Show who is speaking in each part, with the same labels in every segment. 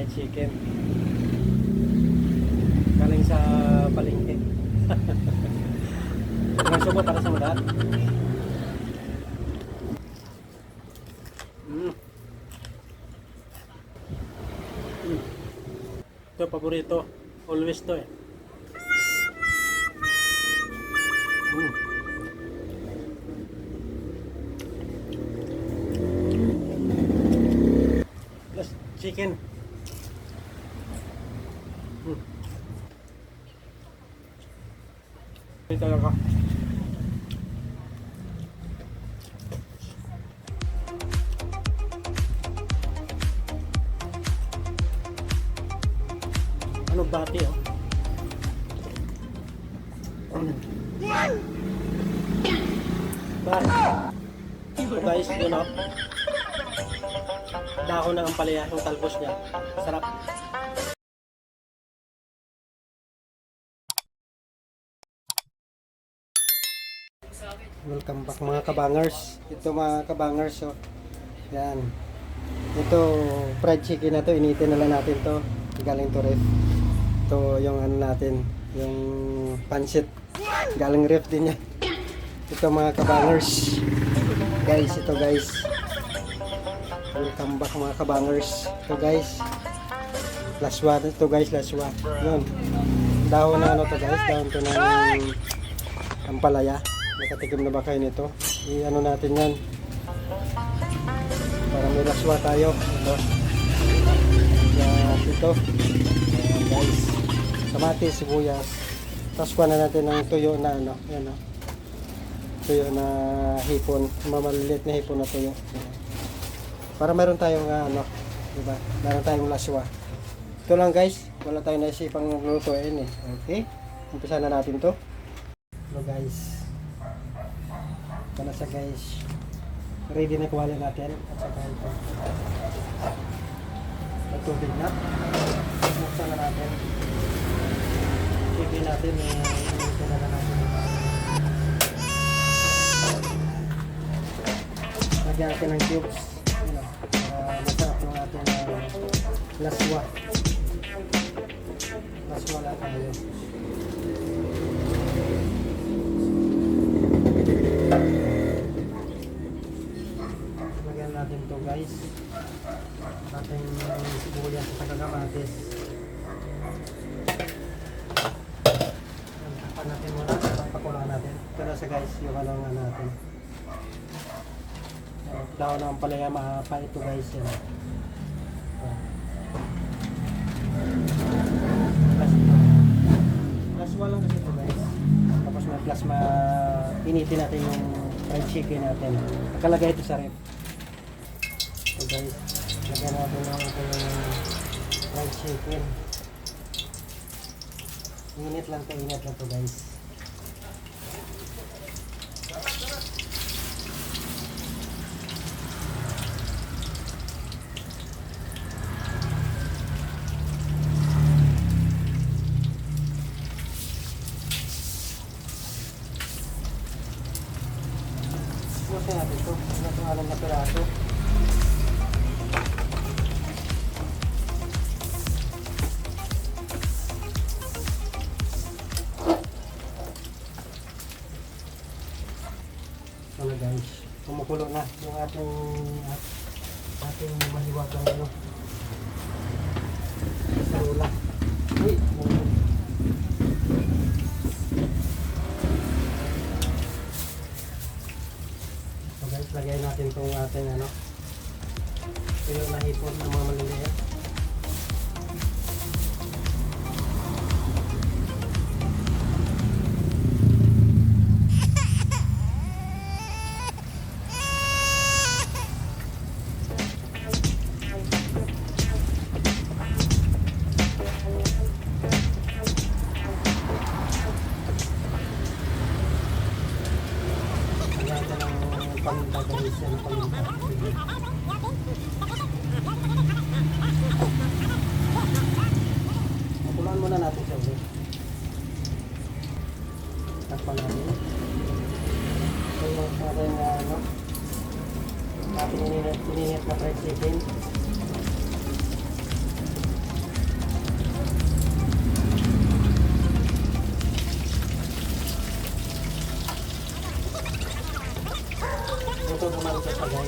Speaker 1: fried chicken. Galing sa palengke. Ang subo para sa. Mm. Mm. Ito, paborito. Always to eh. Talaga. Ano bati oh? Ba? So guys, yun oh. Dako na ang palaya, yung talbos niya. Sarap. Welcome back mga kabangers. Ito mga kabangers, oh. Yan. Ito, fried chicken na to. Initin na lang natin to. Galing to ref. Ito yung ano natin, yung pancit. Galing ref din yan. Ito mga kabangers. Guys, ito guys. Welcome back mga kabangers. Ito guys. Last one. Ito guys, last one. Yun. Dahon na ano to guys. Dahon to ng ampalaya. Nakatikim na ba kayo nito? I-ano natin yan. Para may laswa tayo. Ito. Yes, ito. Ayan, guys. Kamatis, sibuyas. Tapos kuha na natin ng tuyo na ano. Yan o. Tuyo na hipon. Mamaliliit na hipon na tuyo. Para meron tayong ah, ano. Diba? Meron tayong laswa. Ito lang guys. Wala tayong naisipang lutuin eh. Okay? Umpisa na natin to. Hello guys. Ito na siya guys. Ready na kuwala natin. At saka ito. May tubig na. Buksan na natin. Chicken natin. eh, Ito na na natin. Lagyan natin ng cubes. Yun o. Para masarap yung ating uh, laswa. Laswa lang tayo. Lagyan natin to guys. Ating sibuyas sa kagamatis. Tapan natin muna. Papakulaan natin. Ito na sa guys yung nga natin. Daw ng palaya mahapa ito guys. Yan. Plasma lang kasi ito guys. Tapos may plasma initin natin yung fried chicken natin. Nakalagay ito sa rep. Guys, lagyan natin ng ito yung fried chicken. Init lang to, init lang to guys. Ano guys, kumukulo na yung ating ating mahiwagang ano. Sarula. Uy. So guys, lagay natin itong ating ano. Pero nahipon ng mga maliliit.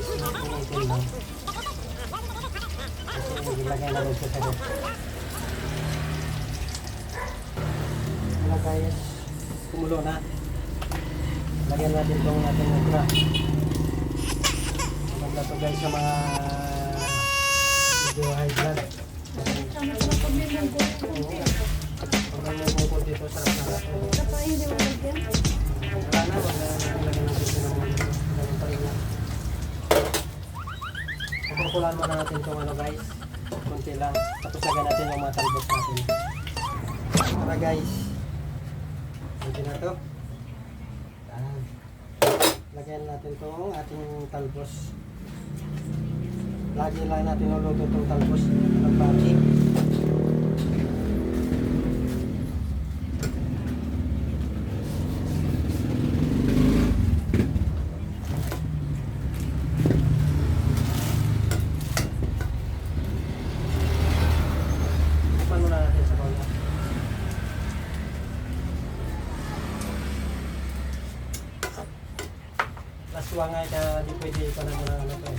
Speaker 1: guys yung tinitin mo. Kasi nilagay namin siya sa ref. Wala guys, kumulo na. Lagyan natin itong natin okra. Maganda to guys sa mga medyo high blood. Ang mga mga dito, sarap na. Kukulan muna natin itong ano guys. Kunti lang. Tapos lagyan natin yung mga talbos natin. Tara guys. Pwede na to. Yan. Lagyan natin itong ating talbos. Lagi lang natin nuluto itong talbos ng pati. Tikman muna natin sa bowl. Nga kaya di pwede pa na ano to eh.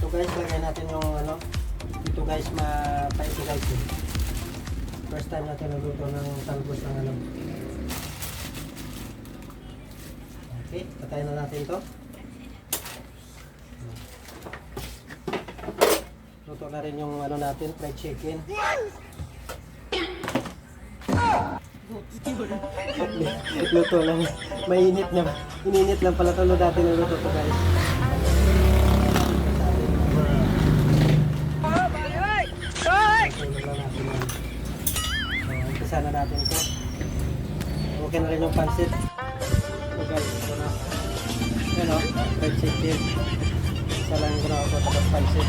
Speaker 1: So guys, lagay natin yung ano. Ito guys, mapait ito guys eh. First time natin nagluto ng talbos ng ano. Okay, patayin na natin to. Luto na rin yung ano natin, fried chicken. Luto lang. Mainit na. Ininit lang pala tulo dati ng luto ko guys. Umpisa na natin ito. Okay na rin yung pansit. So guys, ito na. Yan o, fried chicken. Isa lang yung ginawa ko tapos pansit.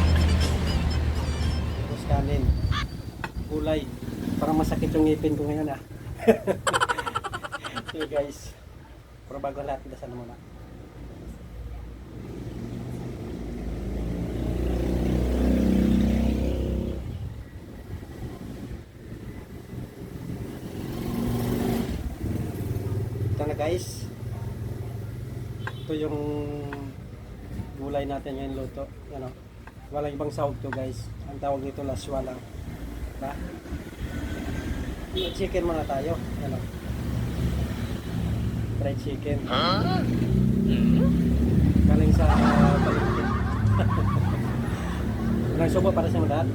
Speaker 1: Tapos kanin. Gulay. Parang masakit yung ngipin ko ngayon ah. So guys, pero bago lahat, dasal na muna. Ito na guys. Ito yung gulay natin ngayon luto. Ano? Walang ibang sahog to guys. Ang tawag nito laswa lang. Diba? Chicken muna tayo. Ano? Fried chicken. Galing sa uh, palengke. Walang subo para sa mga lahat.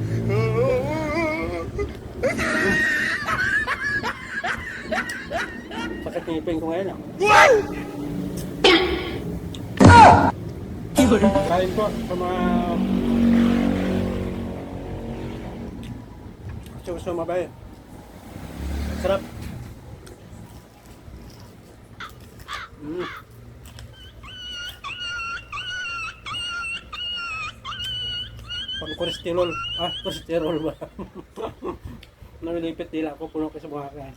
Speaker 1: Sakit ngipin ko ngayon ah. Kain po sa mga gusto gusto mabay. Sarap. Mm. Pang kolesterol. Ah, kolesterol ba? Namilipit dila ako, puno ko sa mga kain.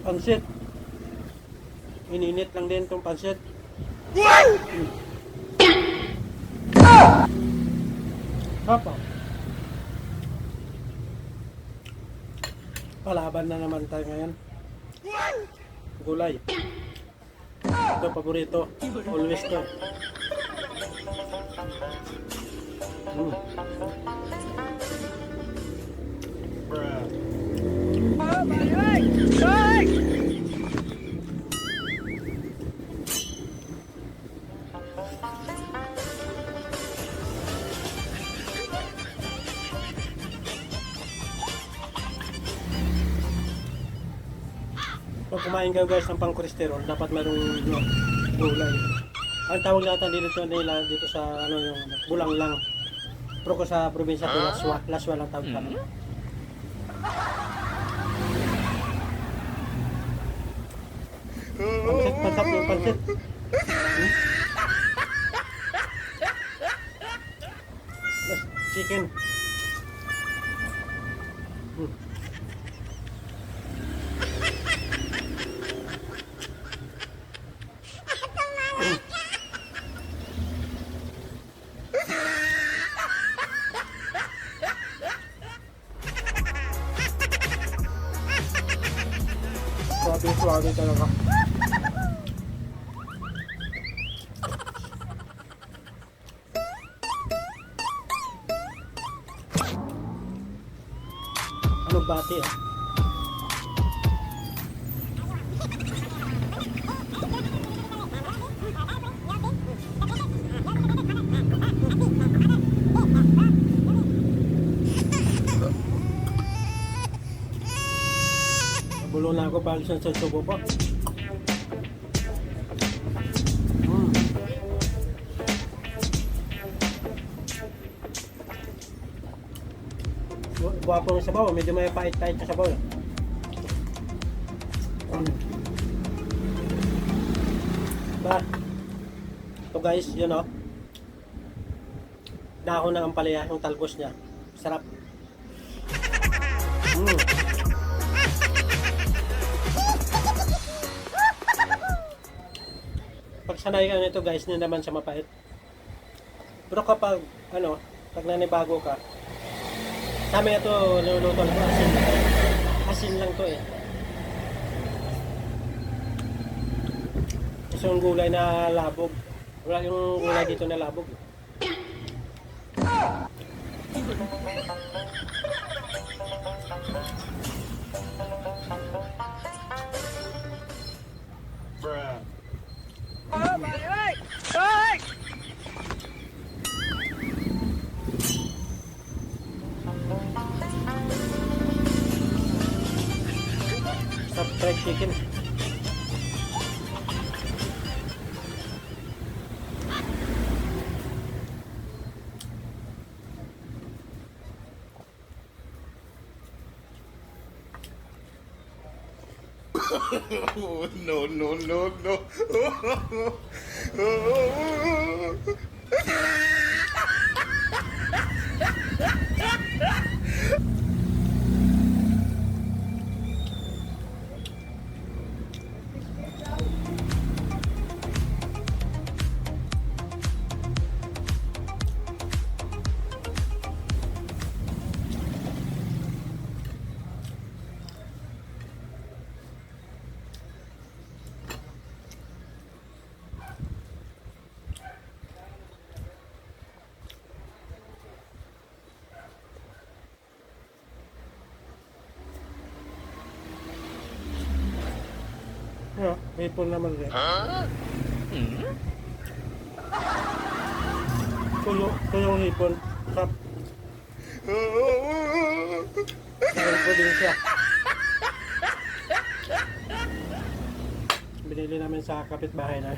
Speaker 1: Pansit. Ininit lang din itong pansit. Papa. Palaban na naman tayo ngayon. Gulay. Ito, paborito. Always to. Mm. Pag kumain kayo guys ng pang-cholesterol, dapat mayroong no, gulay. Ang tawag natin dito nila dito sa ano yung bulang lang. Pero ko sa probinsya ko laswa, laswa lang tawag kami. Pansit, pansap yung pansit. Hmm? Chicken. Nabulo na ako balik sa subo po. Mm. Buwapo ng sabaw, medyo may pait-pait sa sabaw. Mm. Ba? Ito guys, yun o. Dahon ng ampalaya, yung talbos niya. Sarap. Pag sanay ka nito guys, hindi naman siya mapait. Pero kapag, ano, pag nanibago ka, sa ito, niluluto lang, asin. Asin lang to eh. Kasi yung gulay na labog. Wala yung gulay dito na labog. Sa chicken.
Speaker 2: Oh, no, no, no, no.
Speaker 1: Hipon naman rin. Tuyo, tuyong hipon. Sarap. Meron ko din siya. Binili namin sa kapitbahay na.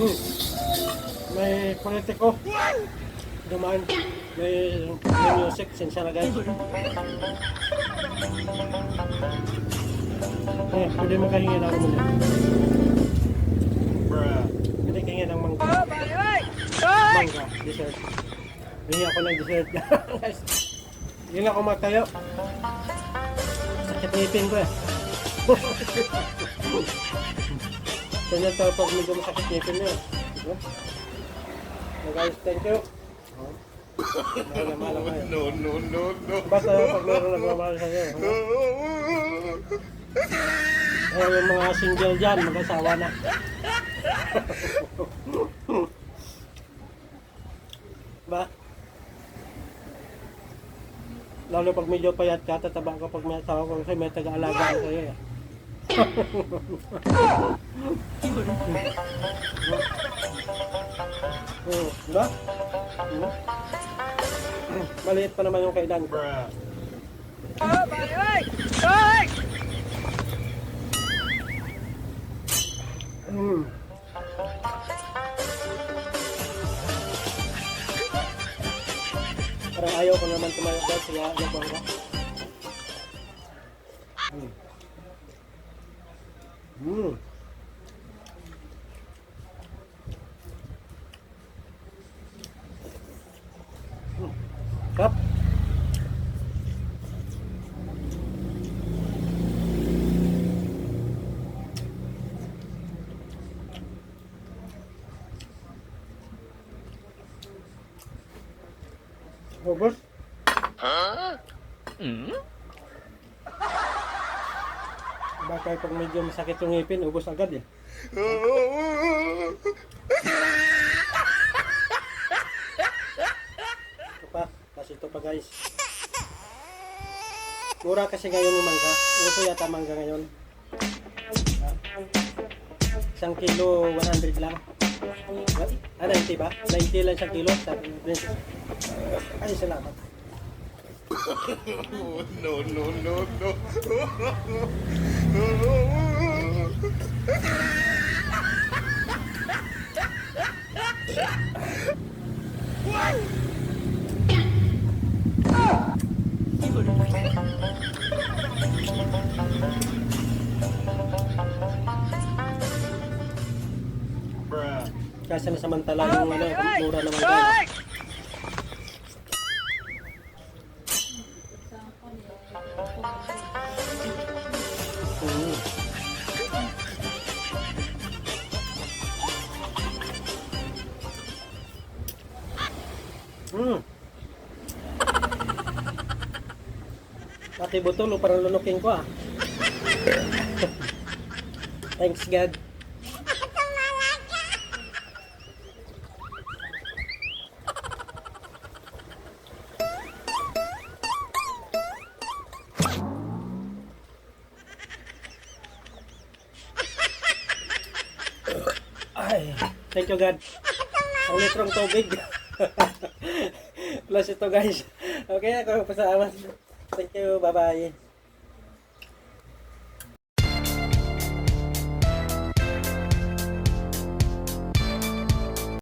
Speaker 1: Mm. May politiko. Dumaan. May, may music. Sinsya na guys. Eh, pwede makahingi na ako muna. Pwede kahingi ng mangga. Mangga, dessert. Hingi ako ng dessert. guys. Hindi na ako matayo. Sakit ngipin ko eh. Ganyan tayo pag medyo masakit ngipin niya. Diba? So guys, thank you. Na.
Speaker 2: No, no, no, no.
Speaker 1: Basta pag meron nagmamahal sa'yo. Ano? Eh, yung mga single dyan, mag-asawa na. ba? Lalo pag medyo payat ka, tataba ka pag may asawa ko kasi may taga-alaga ka sa'yo eh oh, diba? Maliit pa naman yung kailan. Oh, balik! Balik! Hmm. Parang ayaw ko naman tumayo dahil sila nabangga. Mm. mm. Cup. Medyo masakit yung ngipin, ubus agad eh. Ito pa, kasi ito pa guys. Mura kasi ngayon yung mangga. Uso yata mangga ngayon. Isang kilo, 100 lang. Ah, 90 ba? 90 lang isang kilo. Sabi ni Salamat.
Speaker 2: no, no, no, no.
Speaker 1: Kasi nasamantala yung ano, mura naman guys. Oh, parang lunukin ko ah. Thanks God. Ay, thank you God. Ang litrong tubig. Plus ito guys. Okay, ako pasalamat. Thank you, bye-bye.